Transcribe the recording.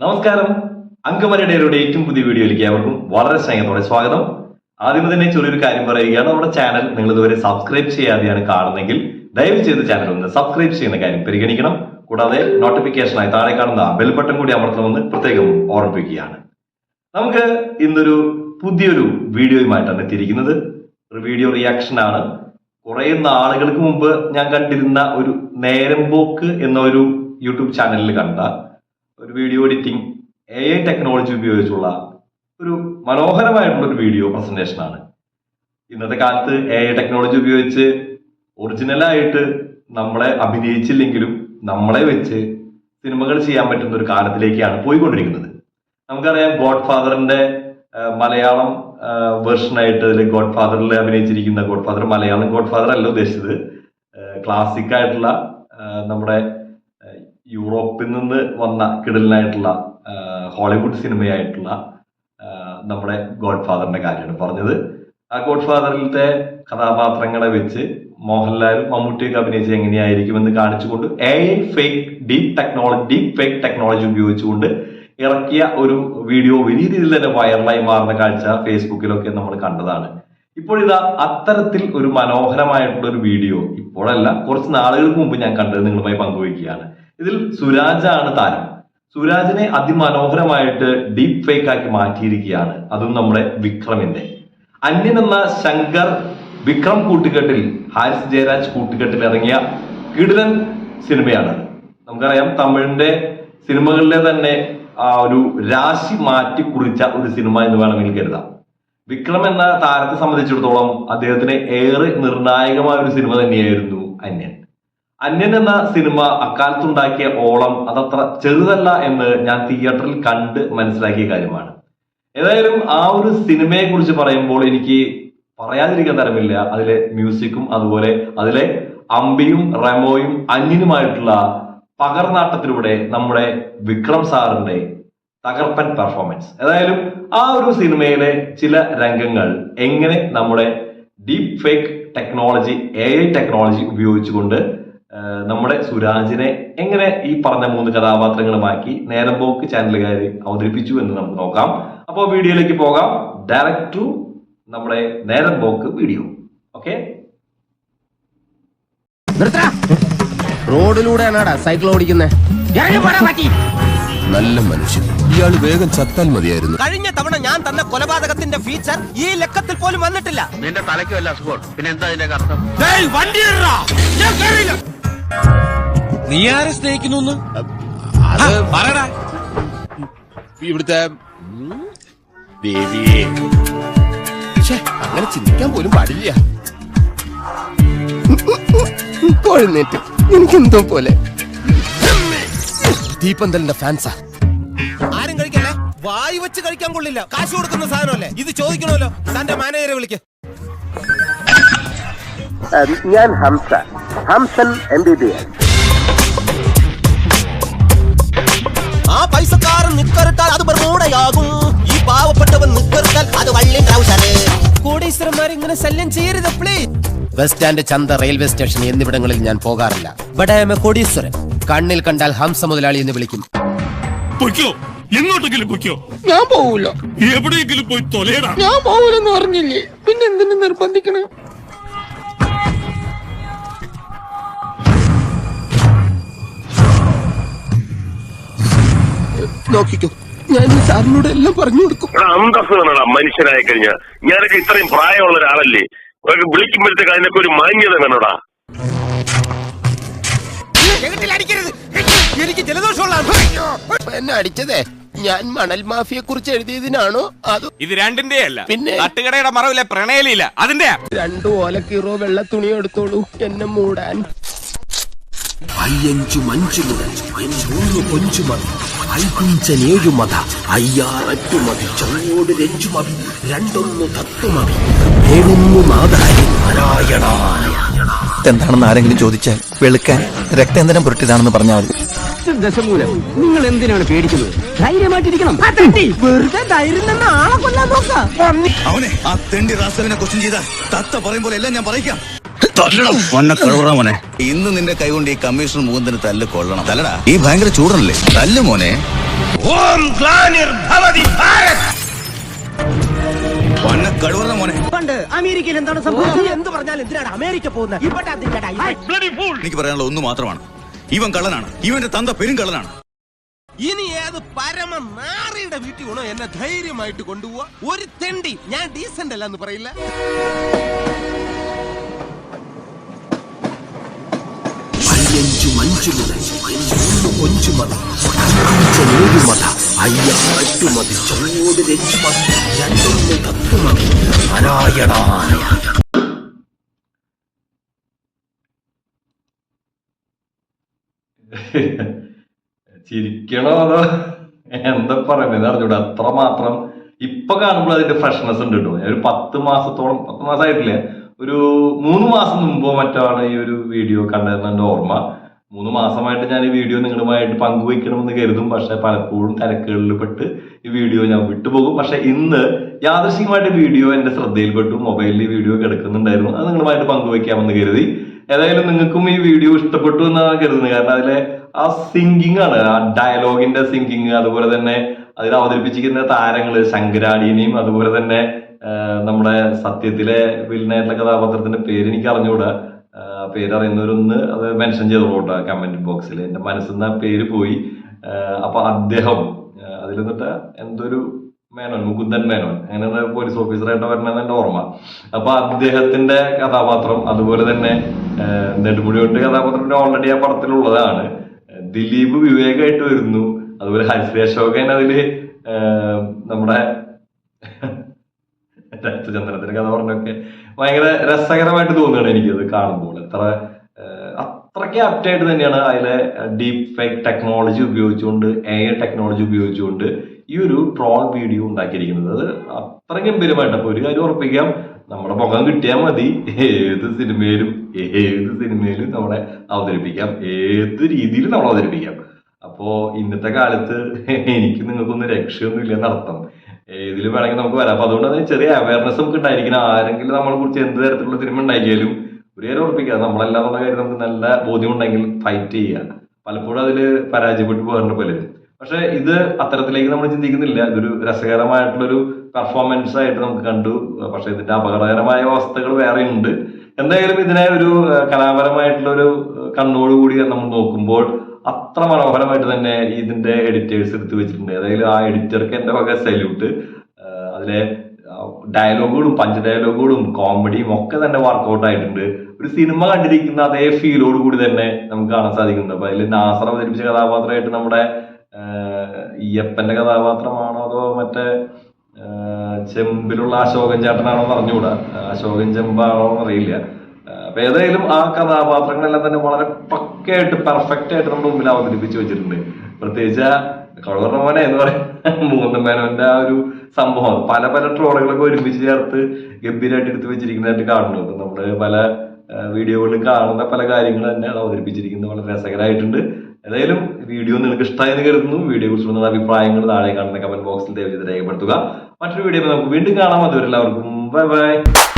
നമസ്കാരം. അങ്കമരയുടെ ഏറ്റവും പുതിയ വീഡിയോയിലേക്ക് ഏവർക്കും വളരെ സ്നേഹത്തോടെ സ്വാഗതം. ആദ്യം തന്നെ ചെറിയൊരു കാര്യം പറയുകയാണ്. നമ്മുടെ ചാനൽ നിങ്ങൾ ഇതുവരെ സബ്സ്ക്രൈബ് ചെയ്യാതെയാണ് കാണുന്നതെങ്കിൽ ദയവ് ചെയ്ത് ചാനൽ ഒന്ന് സബ്സ്ക്രൈബ് ചെയ്യുന്ന കാര്യം പരിഗണിക്കണം. കൂടാതെ നോട്ടിഫിക്കേഷനായി താഴെ കാണുന്ന ബെൽ ബട്ടൺ കൂടി അമർത്തണമെന്ന് പ്രത്യേകം ഓർമ്മിപ്പിക്കുകയാണ്. നമുക്ക് ഇന്നൊരു പുതിയൊരു വീഡിയോയുമായിട്ടാണ് എത്തിയിരിക്കുന്നത്. ഒരു വീഡിയോ റിയാക്ഷൻ ആണ്. കുറെ നാളുകൾക്ക് മുമ്പ് ഞാൻ കണ്ടിരുന്ന ഒരു നേരമ്പോക്ക് എന്ന ഒരു യൂട്യൂബ് ചാനലിൽ കണ്ട ഒരു video editing A I technology ഉപയോഗിച്ചുള്ള ഒരു മനോഹരമായിട്ടുള്ള ഒരു വീഡിയോ പ്രസന്റേഷൻ ആണ്. ഇന്നത്തെ കാലത്ത് എ ഐ ടെക്നോളജി ഉപയോഗിച്ച് ഒറിജിനലായിട്ട് നമ്മളെ അഭിനയിച്ചില്ലെങ്കിലും നമ്മളെ വെച്ച് സിനിമകൾ ചെയ്യാൻ പറ്റുന്ന ഒരു കാലത്തിലേക്കാണ് പോയിക്കൊണ്ടിരിക്കുന്നത്. നമുക്കറിയാം ഗോഡ് ഫാദറിന്റെ മലയാളം വേർഷനായിട്ട് അതിൽ ഗോഡ് ഫാദറിൽ അഭിനയിച്ചിരിക്കുന്ന Godfather Malayalam Godfather അല്ല ഉദ്ദേശിച്ചത്. ക്ലാസിക് ആയിട്ടുള്ള നമ്മുടെ യൂറോപ്പിൽ നിന്ന് വന്ന കിടലിനായിട്ടുള്ള ഹോളിവുഡ് സിനിമയായിട്ടുള്ള നമ്മുടെ ഗോഡ് ഫാദറിന്റെ കാര്യമാണ് പറഞ്ഞത്. ആ ഗോഡ് ഫാദറിലത്തെ കഥാപാത്രങ്ങളെ വെച്ച് മോഹൻലാലും മമ്മൂട്ടിയൊക്കെ അഭിനയിച്ച് എങ്ങനെയായിരിക്കുമെന്ന് കാണിച്ചുകൊണ്ട് a fake deep technology deep fake technology ഉപയോഗിച്ചുകൊണ്ട് ഇറക്കിയ ഒരു വീഡിയോ വലിയ രീതിയിൽ തന്നെ വൈറലായി മാറുന്ന കാഴ്ച ഫേസ്ബുക്കിലൊക്കെ നമ്മൾ കണ്ടതാണ്. ഇപ്പോഴിതാ അത്തരത്തിൽ ഒരു മനോഹരമായിട്ടുള്ള ഒരു വീഡിയോ ഇപ്പോഴല്ല കുറച്ച് നാളുകൾക്ക് മുമ്പ് ഞാൻ കണ്ടത് നിങ്ങളുമായി പങ്കുവയ്ക്കുകയാണ്. ഇതിൽ സുരാജാണ് താരം. സുരാജിനെ അതിമനോഹരമായിട്ട് ഡീപ് ഫേക്ക് ആക്കി മാറ്റിയിരിക്കുകയാണ്. അതും നമ്മുടെ വിക്രമിന്റെ. അന്യൻ എന്ന ശങ്കർ വിക്രം കൂട്ടുകെട്ടിൽ ഹാരിസ് ജയരാജ് കൂട്ടുകെട്ടിൽ ഇറങ്ങിയ കിടിലൻ സിനിമയാണ്. നമുക്കറിയാം തമിഴിന്റെ സിനിമകളിലെ തന്നെ ആ ഒരു രാശി മാറ്റി കുറിച്ച ഒരു സിനിമ എന്ന് വേണമെങ്കിൽ കരുതാം. വിക്രം എന്ന താരത്തെ സംബന്ധിച്ചിടത്തോളം അദ്ദേഹത്തിന് ഏറെ നിർണായകമായ ഒരു സിനിമ തന്നെയായിരുന്നു അന്യൻ. അന്യൻ എന്ന സിനിമ അക്കാലത്തുണ്ടാക്കിയ ഓളം അതത്ര ചെറുതല്ല എന്ന് ഞാൻ തിയേറ്ററിൽ കണ്ട് മനസ്സിലാക്കിയ കാര്യമാണ്. ഏതായാലും ആ ഒരു സിനിമയെ കുറിച്ച് പറയുമ്പോൾ എനിക്ക് പറയാതിരിക്കാൻ തരമില്ല. അതിലെ മ്യൂസിക്കും അതുപോലെ അതിലെ അമ്പിയും റെമോയും അന്യനുമായിട്ടുള്ള പകർനാട്ടത്തിലൂടെ നമ്മുടെ വിക്രം സാറിന്റെ തകർപ്പൻ പെർഫോമൻസ് ഏതായാലും ആ ഒരു സിനിമയിലെ ചില രംഗങ്ങൾ എങ്ങനെ നമ്മുടെ deep fake technology A I technology ഉപയോഗിച്ചുകൊണ്ട് നമ്മുടെ സുരാജിനെ എങ്ങനെ ഈ പറഞ്ഞ മൂന്ന് കഥാപാത്രങ്ങളുമാക്കി നേരമ്പോക്ക് ചാനലുകാർ അവതരിപ്പിച്ചു എന്ന് നമുക്ക് നോക്കാം. അപ്പോൾ വീഡിയോയിലേക്ക് പോകാം. ഡയറക്റ്റ് ടു നമ്മുടെ നേരം നേരമ്പോക്ക് വീഡിയോ. ഓക്കെ റോഡിലൂടെയാണാടാ സൈക്കിൾ ഓടിക്കുന്നേ. നല്ല മനുഷ്യൻ. ഇയാൾ വേഗം ചത്താൽ മതിയായിരുന്നു. കഴിഞ്ഞ തവണ ഞാൻ തന്ന കൊലപാതകത്തിന്റെ ഫീച്ചർ ഈ ലക്കത്തിൽ പോലും വന്നിട്ടില്ല. നിന്റെ തലയ്ക്കും അല്ല അസുഖം. പിന്നെ എന്താ അതിന്റെ അർത്ഥം? നീ ആരെ സ്നേഹിക്കുന്നു അത് പറയടാ. ഇവിടുത്തെ ദേവിയെ. അങ്ങനെ ചിന്തിക്കാൻ പോലും പാടില്ല. കൊഴുന്നേറ്റ്. എനിക്കെന്തോ പോലെ. ദീപന്തലിന്റെ ഫാൻസാ. ആരും കഴിക്കല്ലേ? വായി വെച്ച് കഴിക്കാൻ കൊള്ളില്ല. കാശ് കൊടുക്കുന്ന സാധനമല്ലേ? ഇത് ചോദിക്കണമല്ലോ. തന്റെ മാനേജറെ വിളിക്ക്. ഞാൻ Hamsa. Hamsan M B B S കോടീശ്വരന്മാർ ഇങ്ങനെ ശല്യം ചെയ്യരുത് പ്ലീസ് ബസ് സ്റ്റാൻഡ് ചന്ത റെയിൽവേ സ്റ്റേഷൻ എന്നിവിടങ്ങളിൽ ഞാൻ പോകാറില്ല. ഇവിടെ കോടീശ്വരൻ. കണ്ണിൽ കണ്ടാൽ ഹംസ മുതലാളി എന്ന് വിളിക്കും. പൊയ്ക്കോ? എങ്ങോട്ടെങ്കിലും പൊയ്ക്കോ? ഞാൻ പോവൂല. എവിടെയെങ്കിലും പോയി തൊലയടാ ഞാൻ പോവൂലെന്ന് പറഞ്ഞില്ലേ? പിന്നെ എന്തിനു നിർബന്ധിക്കണേ? നോക്കിക്കോ. ഞാൻ സാറിനോട് എല്ലാം പറഞ്ഞു കൊടുക്കും. അന്തസ് വേണടാ മനുഷ്യനായി കഴിഞ്ഞാൽ ഞാനൊക്കെ ഇത്രയും പ്രായമുള്ള ഒരാളല്ലേ. ഒരു വിളിക്കുമ്പോഴത്തേക്ക് അതിനൊക്കെ ഒരു മാന്യത വേണടാ. അടിക്കരുത്. എനിക്ക് ജലദോഷമുള്ള എന്നെ അടിച്ചതേ? ഞാൻ മണൽ മാഫിയെ കുറിച്ച് എഴുതിയതിനാണോ? അത് ഇത് രണ്ടിന്റെ അല്ല. പിന്നെ? തട്ടുകടയുടെ മറവില്ല പ്രണയലില്ല അതിന്റെ രണ്ടു ഓലക്കീറോ വെള്ള തുണി എടുത്തോളൂ എന്നെ മൂടാൻ. അയ്യഞ്ചു മഞ്ചു മുതൽ കൊഞ്ചു മതി. ഐകുഞ്ചനേഴു മത അയ്യാററ്റു മതി ചോട് രഞ്ചു മതി രണ്ടൊന്നു തത്തു മതി ഏഴൊന്നു നാദാരി നാരായണ. എന്താണെന്ന് ആരെങ്കിലും ചോദിച്ചാൽ വെളുക്കാൻ രക്തേന്ദ്രം പുരട്ടിയതാണെന്ന് പറഞ്ഞാൽ മതി. ദശമൂലം. നിങ്ങൾ എന്തിനാണ് പേടിക്കുന്നത്? ധൈര്യമായിട്ടിരിക്കണം. വെറുതെ ധൈര്യം ആളെ കൊല്ലാൻ നോക്കാം. അവനെ ആ തെണ്ടി റാസലിനെ ക്വസ്റ്റ്യൻ ചെയ്ത തത്ത പറയും പോലെ എല്ലാം ഞാൻ പറയിക്കാം. മോനെ ഇന്ന് നിന്റെ കൈ കൊണ്ട് ഈ കമ്മീഷണർ മുകുന്ദന് തല്ല് കൊള്ളണം. തല്ലടാ. ഈ ഭയങ്കര ചൂടല്ലേ? തല്ല് മോനെ. പണ്ട് അമേരിക്കയിൽ എന്താണ് സംഭവിച്ചത്? എന്ത് പറഞ്ഞാൽ എന്തിനാണ് അമേരിക്ക പോകുന്നത്? എനിക്ക് പറയാനുള്ള ഒന്ന് മാത്രമാണ്. ഇവൻ കള്ളനാണ്. ഇവന്റെ തന്ത പെരുങ്കള്ളനാണ് ഇനി ഏത് പരമ നാറിയുടെ വീട്ടിൽ വേണോ എന്നെ ധൈര്യമായിട്ട് കൊണ്ടുപോവാ? ഒരു തെണ്ടി. ഞാൻ ഡീസന്റ് അല്ല എന്ന് പറയില്ല. കൊഞ്ചു മതി അഞ്ചേഴു മത അയ്യാറ്റു മതി ചോട് രഞ്ചു മതി രണ്ടൊന്ന് തത്തു മതി നാരായണ ചിരിക്കണോ എന്താ പറയുന്നത് അറിഞ്ഞൂടെ അത്ര മാത്രം ഇപ്പൊ കാണുമ്പോൾ അതിന്റെ ഫ്രഷ്നെസ് ഉണ്ട് കേട്ടോ ഒരു പത്ത് മാസത്തോളം പത്ത് മാസമായിട്ടില്ലേ. ഒരു മൂന്ന് മാസം മുമ്പോ മറ്റാണ് ഈ ഒരു വീഡിയോ കണ്ടതെന്ന് ഓർമ്മ. മൂന്ന് മാസമായിട്ട് ഞാൻ ഈ വീഡിയോ നിങ്ങളുമായിട്ട് പങ്കുവയ്ക്കണമെന്ന് കരുതും. പക്ഷെ പലപ്പോഴും തിരക്കുകളിൽ പെട്ട് ഈ വീഡിയോ ഞാൻ വിട്ടുപോകും. പക്ഷെ ഇന്ന് യാദൃശികമായിട്ട് വീഡിയോ എന്റെ ശ്രദ്ധയിൽപ്പെട്ടു. മൊബൈലിൽ വീഡിയോ കിടക്കുന്നുണ്ടായിരുന്നു. അത് നിങ്ങളുമായിട്ട് പങ്കുവയ്ക്കാമെന്ന് കരുതി. ഏതായാലും നിങ്ങൾക്കും ഈ വീഡിയോ ഇഷ്ടപ്പെട്ടു എന്നാണ് കരുതുന്നത്. കാരണം അതിലെ ആ സിംഗിങ് ആണ് ആ ഡയലോഗിന്റെ സിംഗിങ് അതുപോലെ തന്നെ അതിൽ അവതരിപ്പിച്ചിരിക്കുന്ന താരങ്ങൾ ശങ്കരാടിനെയും അതുപോലെ തന്നെ നമ്മുടെ സത്യത്തിലെ വില്ലനായിട്ടുള്ള കഥാപാത്രത്തിന്റെ പേര് എനിക്ക് അറിഞ്ഞുകൂടാ. പേര് അറിയുന്നവരൊന്ന് അത് മെൻഷൻ ചെയ്തോളൂട്ടോ കമന്റ് ബോക്സിൽ എന്റെ മനസ്സിൽ നിന്ന് ആ പേര് പോയി. അപ്പൊ അദ്ദേഹം അതിൽ നിന്നിട്ട് എന്തൊരു മേനോൻ? മുകുന്ദൻ മേനോൻ. അങ്ങനെ പോലീസ് ഓഫീസറായിട്ട് വരണമെന്ന് എന്റെ ഓർമ്മ. അപ്പൊ അദ്ദേഹത്തിന്റെ കഥാപാത്രം അതുപോലെ തന്നെ നെടുമുടിയോട്ട് കഥാപാത്രം ഓൾറെഡി ആ പടത്തിലുള്ളതാണ്. ദിലീപ് വിവേകായിട്ട് വരുന്നു. അതുപോലെ ഹരിശ്രീ അശോകൻ അതിൽ ആ, നമ്മുടെ രക്തചന്ദ്രത്തിന്റെ കഥ പറഞ്ഞൊക്കെ. ഭയങ്കര രസകരമായിട്ട് തോന്നുകയാണ് എനിക്കത് കാണുമ്പോൾ. എത്ര അത്രയ്ക്ക് ആപ്റ്റായിട്ട് തന്നെയാണ് അതിലെ ഡീപ് ഫേക്ക് ടെക്നോളജി ഉപയോഗിച്ചുകൊണ്ട് എ ഐ ടെക്നോളജി ഉപയോഗിച്ചുകൊണ്ട് ഈ ഒരു ട്രോൾ വീഡിയോ ഉണ്ടാക്കിയിരിക്കുന്നത്. അത് അത്ര ഗംഭീരമായിട്ട്. അപ്പൊ ഒരു കാര്യം ഉറപ്പിക്കാം. നമ്മുടെ മുഖം കിട്ടിയാൽ മതി. ഏത് സിനിമയിലും ഏത് സിനിമയിലും നമ്മളെ അവതരിപ്പിക്കാം. ഏത് രീതിയിലും നമ്മൾ അവതരിപ്പിക്കാം. അപ്പോ ഇന്നത്തെ കാലത്ത് എനിക്ക് നിങ്ങൾക്കൊന്നും രക്ഷയൊന്നും ഇല്ല നടത്തം ഇതിൽ വേണമെങ്കിൽ നമുക്ക് വരാം. അപ്പൊ അതുകൊണ്ട് തന്നെ ചെറിയ അവയർനെസ് നമുക്ക് ഉണ്ടായിരിക്കണം. ആരെങ്കിലും നമ്മളെ കുറിച്ച് എന്ത് തരത്തിലുള്ള സിനിമ ഉണ്ടാക്കിയാലും ഒരു നേരം ഉറപ്പിക്കുക. നമ്മളല്ലാന്നുള്ള കാര്യം നമുക്ക് നല്ല ബോധ്യമുണ്ടെങ്കിൽ ഫൈറ്റ് ചെയ്യുക. പലപ്പോഴും അതിൽ പരാജയപ്പെട്ടു പോകാറുണ്ട് പലരും. പക്ഷെ ഇത് അത്തരത്തിലേക്ക് നമ്മൾ ചിന്തിക്കുന്നില്ല. ഇതൊരു രസകരമായിട്ടുള്ളൊരു പെർഫോമൻസ് ആയിട്ട് നമുക്ക് കണ്ടു. പക്ഷെ ഇതിന്റെ അപകടകരമായ അവസ്ഥകൾ വേറെ ഉണ്ട്. എന്തായാലും ഇതിനെ ഒരു കലാപരമായിട്ടുള്ള ഒരു കണ്ണോടുകൂടി നമ്മൾ നോക്കുമ്പോൾ അത്ര മനോഹരമായിട്ട് തന്നെ ഇതിന്റെ എഡിറ്റേഴ്സ് എടുത്തു വെച്ചിട്ടുണ്ട്. അതായത് ആ എഡിറ്റർക്ക് എന്റെ വക സല്യൂട്ട് അതിലെ ഡയലോഗുകളും പഞ്ച് ഡയലോഗുകളും കോമഡിയും ഒക്കെ തന്നെ വർക്കൗട്ട് ആയിട്ടുണ്ട്. ഒരു സിനിമ കണ്ടിരിക്കുന്ന അതേ ഫീലോട് കൂടി തന്നെ നമുക്ക് കാണാൻ സാധിക്കുന്നുണ്ട്. അപ്പൊ അതിൽ നാസർ അവതരിപ്പിച്ച കഥാപാത്രമായിട്ട് നമ്മുടെ ഈയപ്പന്റെ കഥാപാത്രമാണോ അതോ മറ്റേ ചെമ്പിലുള്ള അശോകൻ ചേട്ടനാണോ പറഞ്ഞുകൂടാ അശോകൻ ചെമ്പാണോ എന്നറിയില്ല അപ്പൊ ഏതായാലും ആ കഥാപാത്രങ്ങളെല്ലാം തന്നെ വളരെ പക്കയായിട്ട് പെർഫെക്റ്റ് ആയിട്ട് നമ്മുടെ മുമ്പിൽ അവതരിപ്പിച്ച് വെച്ചിട്ടുണ്ട്. പ്രത്യേകിച്ച് കഴുകറ മോനെ എന്ന് പറയുന്ന മൂന്ന് മേനോന്റെ ആ ഒരു സംഭവം. പല പല ട്രോളുകളൊക്കെ ഒരുമിച്ച് ചേർത്ത് ഗംഭീരമായിട്ട് എടുത്തു വെച്ചിരിക്കുന്നതായിട്ട് കാണുന്നു. അപ്പൊ നമ്മൾ പല വീഡിയോകളിൽ കാണുന്ന പല കാര്യങ്ങൾ തന്നെ അവതരിപ്പിച്ചിരിക്കുന്നത് വളരെ രസകരമായിട്ടുണ്ട്. ഏതായാലും വീഡിയോ നിങ്ങൾക്ക് ഇഷ്ടമായെന്ന് കരുതുന്നു. വീഡിയോ കുറിച്ചുള്ള അഭിപ്രായങ്ങൾ താഴെ കാണുന്ന കമന്റ് ബോക്സിൽ ദയവ് രേഖപ്പെടുത്തുക. മറ്റൊരു വീഡിയോ നമുക്ക് വീണ്ടും കാണാം. അതുവരെ എല്ലാവർക്കും ബൈ ബൈ